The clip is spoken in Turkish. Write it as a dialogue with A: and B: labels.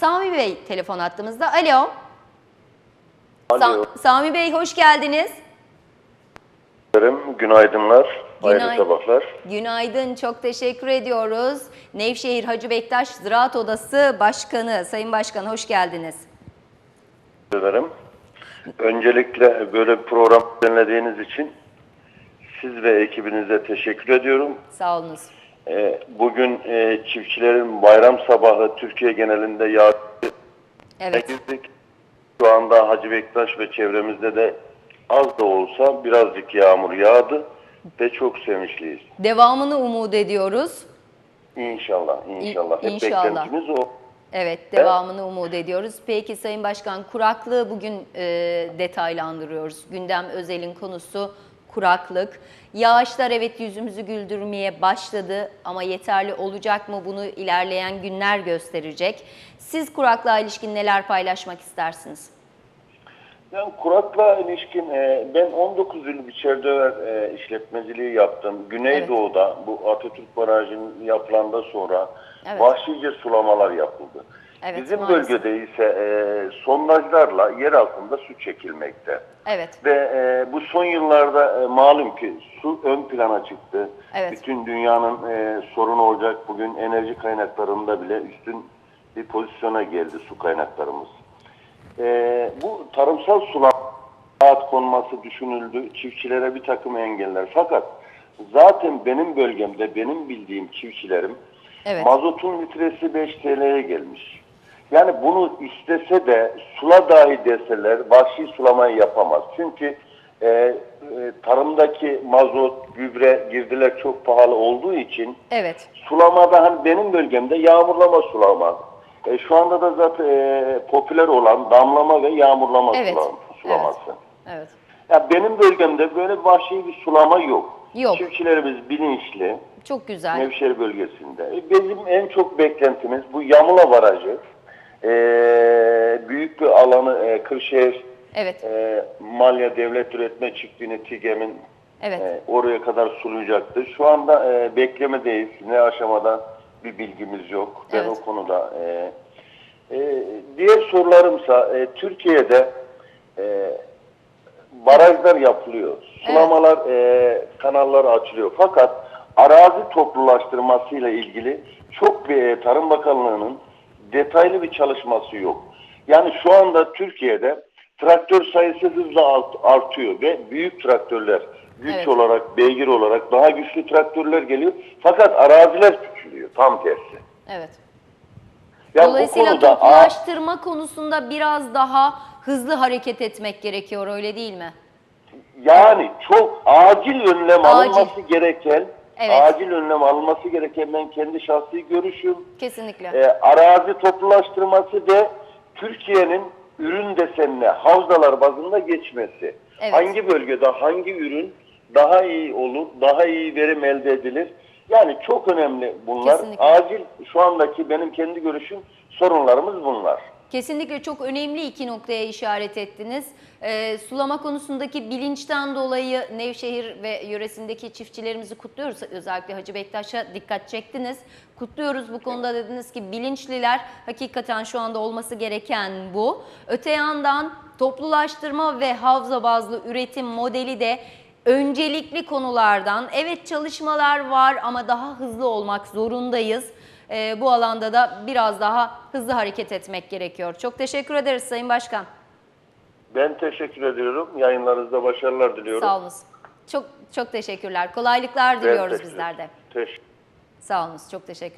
A: Sami Bey telefon attığımızda. Alo.
B: Alo.
A: Sa- Sami Bey hoş geldiniz.
B: Günaydınlar. Hayırlı
A: Günay-
B: sabahlar.
A: Günaydın, çok teşekkür ediyoruz. Nevşehir Hacı Bektaş Ziraat Odası Başkanı, Sayın Başkan hoş geldiniz.
B: Teşekkür ederim. Öncelikle böyle bir program düzenlediğiniz için siz ve ekibinize teşekkür ediyorum.
A: Sağ olunuz.
B: Ee, Bugün e, çiftçilerin bayram sabahı Türkiye genelinde yağ
A: Evet,
B: girdik. Şu anda Hacı Bektaş ve çevremizde de az da olsa birazcık yağmur yağdı ve çok sevinçliyiz.
A: devamını umut ediyoruz.
B: İnşallah, inşallah. Hep
A: İnşallah.
B: beklentimiz o.
A: Evet, devamını umut ediyoruz. Peki Sayın Başkan, kuraklığı bugün e, detaylandırıyoruz. Gündem özelin konusu kuraklık. Yağışlar evet yüzümüzü güldürmeye başladı ama yeterli olacak mı bunu ilerleyen günler gösterecek. Siz kuraklığa ilişkin neler paylaşmak istersiniz?
B: Yani kuraklığa ilişkin e, ben 19 yıl içeride e, işletmeciliği yaptım. Güneydoğu'da bu Atatürk Barajı'nın yapılandan sonra
A: Evet.
B: vahşice sulamalar yapıldı.
A: Evet,
B: Bizim
A: maalesef.
B: bölgede ise e, sondajlarla yer altında su çekilmekte.
A: Evet,
B: Ve e, bu son yıllarda e, malum ki su ön plana çıktı.
A: Evet.
B: Bütün dünyanın e, sorunu olacak bugün enerji kaynaklarında bile üstün bir pozisyona geldi su kaynaklarımız. E, bu tarımsal rahat konması düşünüldü. Çiftçilere bir takım engeller. Fakat zaten benim bölgemde benim bildiğim çiftçilerim
A: Evet.
B: mazotun litresi 5 TL'ye gelmiş. Yani bunu istese de sula dahi deseler vahşi sulamayı yapamaz. Çünkü e, e, tarımdaki mazot, gübre, girdiler çok pahalı olduğu için
A: evet,
B: sulamada hani benim bölgemde yağmurlama sulama. E, şu anda da zaten e, popüler olan damlama ve yağmurlama
A: Evet,
B: sulam- sulaması.
A: evet.
B: Ya benim bölgemde böyle vahşi bir sulama yok.
A: Yok.
B: Çiftçilerimiz bilinçli.
A: Çok güzel.
B: Nevşehir bölgesinde. E, Bizim en çok beklentimiz bu Yamula Barajı. E, büyük bir alanı e, Kırşehir
A: Evet,
B: e, Malya Devlet Üretme Çiftliği'ni TİGEM'in
A: evet.
B: e, oraya kadar sulayacaktı. Şu anda e, beklemedeyiz. Ne aşamada bir bilgimiz yok. Ben
A: Evet.
B: o konuda e, e, diğer sorularımsa e, Türkiye'de e, barajlar yapılıyor. Sulamalar, e, kanallar açılıyor. Fakat arazi toplulaştırmasıyla ilgili çok bir e, Tarım Bakanlığı'nın detaylı bir çalışması yok. Yani şu anda Türkiye'de traktör sayısı hızla art- artıyor ve büyük traktörler güç
A: Evet.
B: olarak, beygir olarak daha güçlü traktörler geliyor. Fakat araziler küçülüyor. Tam tersi.
A: Evet.
B: Yani
A: Dolayısıyla
B: konuda
A: toplulaştırma konusunda biraz daha hızlı hareket etmek gerekiyor öyle değil mi?
B: Yani çok acil önlem
A: Acil.
B: alınması gereken,
A: Evet.
B: acil önlem alınması gereken ben kendi şahsi görüşüm.
A: Kesinlikle.
B: E, arazi toplulaştırması ve Türkiye'nin ürün desenine havzalar bazında geçmesi.
A: Evet.
B: Hangi bölgede hangi ürün daha iyi olur, daha iyi verim elde edilir? Yani çok önemli bunlar.
A: Kesinlikle.
B: Acil şu andaki benim kendi görüşüm sorunlarımız bunlar.
A: Kesinlikle çok önemli iki noktaya işaret ettiniz. Ee, sulama konusundaki bilinçten dolayı Nevşehir ve yöresindeki çiftçilerimizi kutluyoruz. Özellikle Hacı Bektaş'a dikkat çektiniz. Kutluyoruz bu konuda dediniz ki bilinçliler hakikaten şu anda olması gereken bu. Öte yandan toplulaştırma ve havza bazlı üretim modeli de öncelikli konulardan. Evet çalışmalar var ama daha hızlı olmak zorundayız. Ee, bu alanda da biraz daha hızlı hareket etmek gerekiyor. Çok teşekkür ederiz Sayın Başkan.
B: Ben teşekkür ediyorum. Yayınlarınızda başarılar diliyorum.
A: Sağ. Çok çok teşekkürler. Kolaylıklar diliyoruz
B: teşekkür-
A: bizler de.
B: Teşekkür
A: Sağ. Çok teşekkür